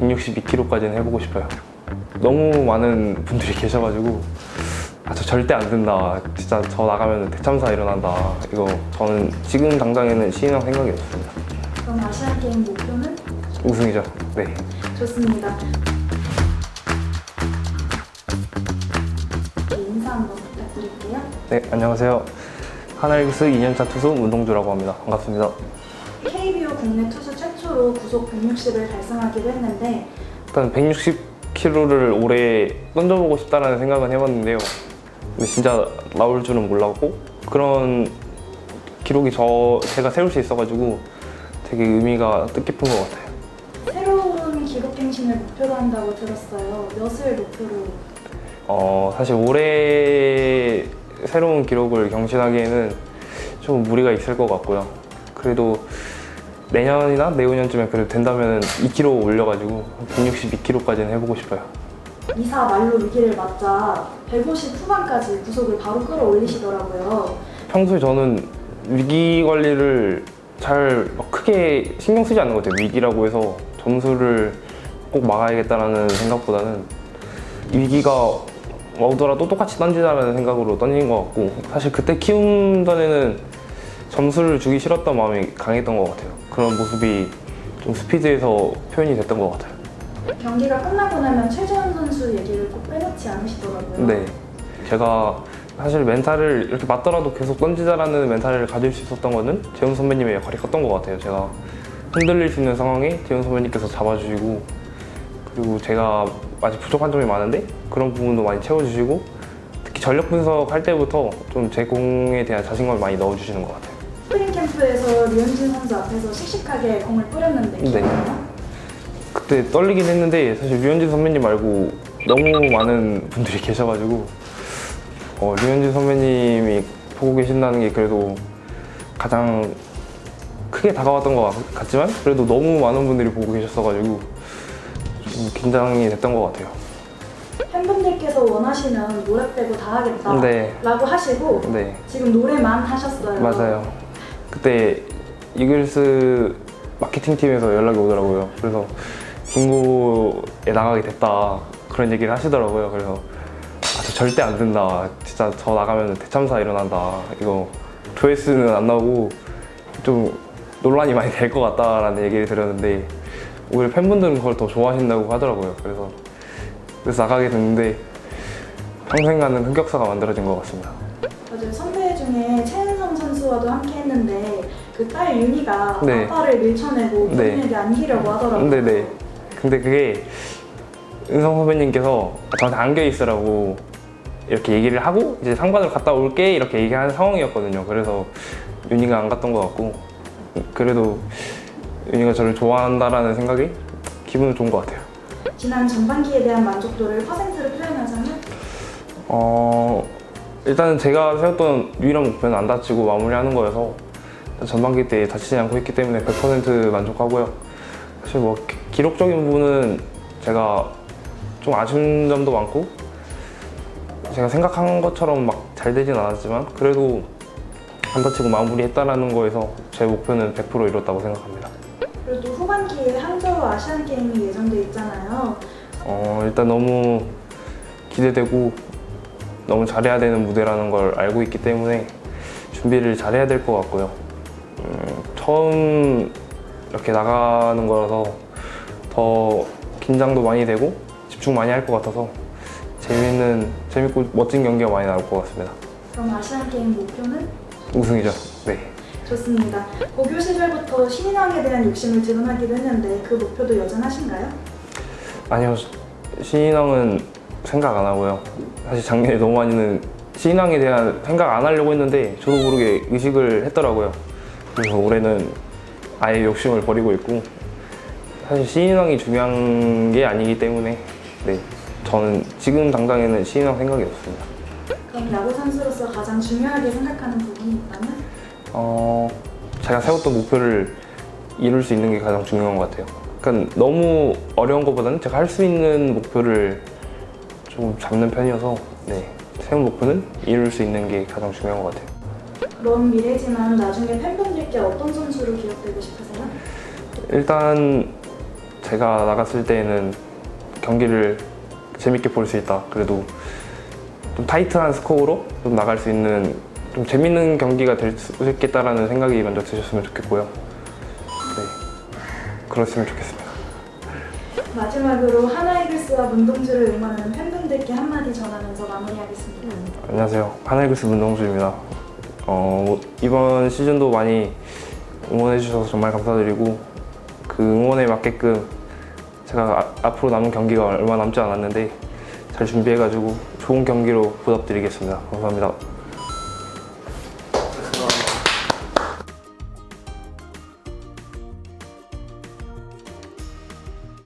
162kg까지는 해보고 싶어요. 너무 많은 분들이 계셔가지고 아, 저 절대 안 된다. 진짜 저 나가면 대참사 일어난다. 이거 저는 지금 당장에는 시인왕 생각이 없습니다. 그럼 아시안 게임 목표는 우승이죠. 네. 좋습니다. 네, 인사 한번 부탁드릴게요. 네, 안녕하세요. 하나이글스 2년차 투수 문동주라고 합니다. 반갑습니다. KBO 국내 투수 최초로 구속 160을 달성하기도 했는데 일단 160kg를 올해 던져보고 싶다라는 생각은 해봤는데요. 근데 진짜 나올 줄은 몰랐고 그런 기록이 저 제가 세울 수 있어가지고 되게 의미가 뜻깊은 것 같아요. 새로운 기록 갱신을 목표로 한다고 들었어요. 몇을 목표로? 어, 사실 올해 새로운 기록을 경신하기에는 좀 무리가 있을 것 같고요. 그래도 내년이나 내후년쯤에 그래도 된다면 2kg 올려가지고 162kg까지는 해보고 싶어요. 이사 말로 위기를 맞자 150 후반까지 구속을 바로 끌어올리시더라고요. 평소에 저는 위기 관리를 잘막 크게 신경 쓰지 않는 것 같아요. 위기라고 해서 점수를 꼭 막아야겠다라는 생각보다는 위기가 오더라도 똑같이 던지자라는 생각으로 던진 것 같고 사실 그때 키움 전에는 점수를 주기 싫었던 마음이 강했던 것 같아요. 그런 모습이 좀 스피드에서 표현이 됐던 것 같아요. 경기가 끝나고 나면 최재원 선수 얘기를 꼭 빼놓지 않으시더라고요. 네. 제가 사실 멘탈을 이렇게 맞더라도 계속 던지자라는 멘탈을 가질 수 있었던 거는 재훈 선배님의 역할이 컸던 것 같아요. 제가 흔들릴 수 있는 상황에 재훈 선배님께서 잡아주시고 그리고 제가 아직 부족한 점이 많은데 그런 부분도 많이 채워주시고 특히 전력 분석할 때부터 좀 제 공에 대한 자신감을 많이 넣어주시는 것 같아요. 캠프에서 류현진 선수 앞에서 씩씩하게 공을 뿌렸는데 네. 기억나요? 그때 떨리긴 했는데 사실 류현진 선배님 말고 너무 많은 분들이 계셔가지고 어, 류현진 선배님이 보고 계신다는 게 그래도 가장 크게 다가왔던 것 같- 같지만 그래도 너무 많은 분들이 보고 계셨어가지고 좀 긴장이 됐던 것 같아요. 팬분들께서 원하시면 노래 빼고 다 하겠다 네. 라고 하시고 네, 지금 노래만 하셨어요. 맞아요. 그때 이글스 마케팅 팀에서 연락이 오더라고요. 그래서 빙고에 나가게 됐다 그런 얘기를 하시더라고요. 그래서 아, 저 절대 안 된다. 진짜 저 나가면 대참사 일어난다. 이거 조회수는 안 나오고 좀 논란이 많이 될 것 같다라는 얘기를 들었는데 오히려 팬분들은 그걸 더 좋아하신다고 하더라고요. 그래서 그래서 나가게 됐는데 평생 가는 흑역사가 만들어진 것 같습니다. 맞아요. 선배 중에 선수와도 함께 했는데 그 딸 윤희가 네. 아빠를 밀쳐내고 네. 본인에게 안기려고 하더라고요. 네네. 근데 그게 은성 선배님께서 저한테 안겨 있으라고 이렇게 얘기를 하고 이제 상관을 갔다 올게 이렇게 얘기하는 상황이었거든요. 그래서 윤희가 안 갔던 것 같고 그래도 윤희가 저를 좋아한다라는 생각이 기분은 좋은 것 같아요. 지난 전반기에 대한 만족도를 퍼센트로 표현하자면 어 일단은 제가 세웠던 유일한 목표는 안 다치고 마무리하는 거여서 전반기 때 다치지 않고 했기 때문에 100% 만족하고요. 사실 뭐 기- 기록적인 부분은 제가 좀 아쉬운 점도 많고 제가 생각한 것처럼 막 잘 되진 않았지만 그래도 안 다치고 마무리했다라는 거에서 제 목표는 100% 이뤘다고 생각합니다. 그리고 또 후반기에 항저우 아시안 게임이 예정돼 있잖아요. 어, 일단 너무 기대되고 너무 잘해야 되는 무대라는 걸 알고 있기 때문에 준비를 잘해야 될 것 같고요. 음, 처음 이렇게 나가는 거라서 더 긴장도 많이 되고 집중 많이 할 것 같아서 재밌는 재밌고 멋진 경기가 많이 나올 것 같습니다. 그럼 아시안 게임 목표는 우승이죠. 네. 좋습니다. 고교 시절부터 신인왕에 대한 욕심을 드러나기도 했는데 그 목표도 여전하신가요? 아니요 신인왕은 생각 안 하고요 사실 작년에 너무 많이는 신인왕에 대한 생각 안 하려고 했는데 저도 모르게 의식을 했더라고요 그래서 올해는 아예 욕심을 버리고 있고 사실 신인왕이 중요한 게 아니기 때문에 네 저는 지금 당장에는 신인왕 생각이 없습니다 그럼 야구 선수로서 가장 중요하게 생각하는 부분이 있다면? 어, 제가 세웠던 목표를 이룰 수 있는 게 가장 중요한 것 같아요. 그러니까 너무 어려운 것보다는 제가 할 수 있는 목표를 좀 잡는 편이어서 네, 세운 목표는 이룰 수 있는 게 가장 중요한 것 같아요. 먼 미래지만 나중에 팬분들께 어떤 선수로 기억되고 싶으세요? 일단 제가 나갔을 때에는 경기를 재밌게 볼 수 있다. 그래도 좀 타이트한 스코어로 좀 나갈 수 있는 좀 재밌는 경기가 될 수 있겠다라는 생각이 먼저 드셨으면 좋겠고요. 네, 그렇으면 좋겠습니다. 마지막으로 하나이글스와 문동주를 응원하는 팬분들께 한마디 전하면서 마무리하겠습니다. 안녕하세요. 하나이글스 문동주입니다. 어, 이번 시즌도 많이 응원해 주셔서 정말 감사드리고 그 응원에 맞게끔 제가 아- 앞으로 남은 경기가 얼마 남지 않았는데 잘 준비해가지고 좋은 경기로 보답드리겠습니다. 감사합니다.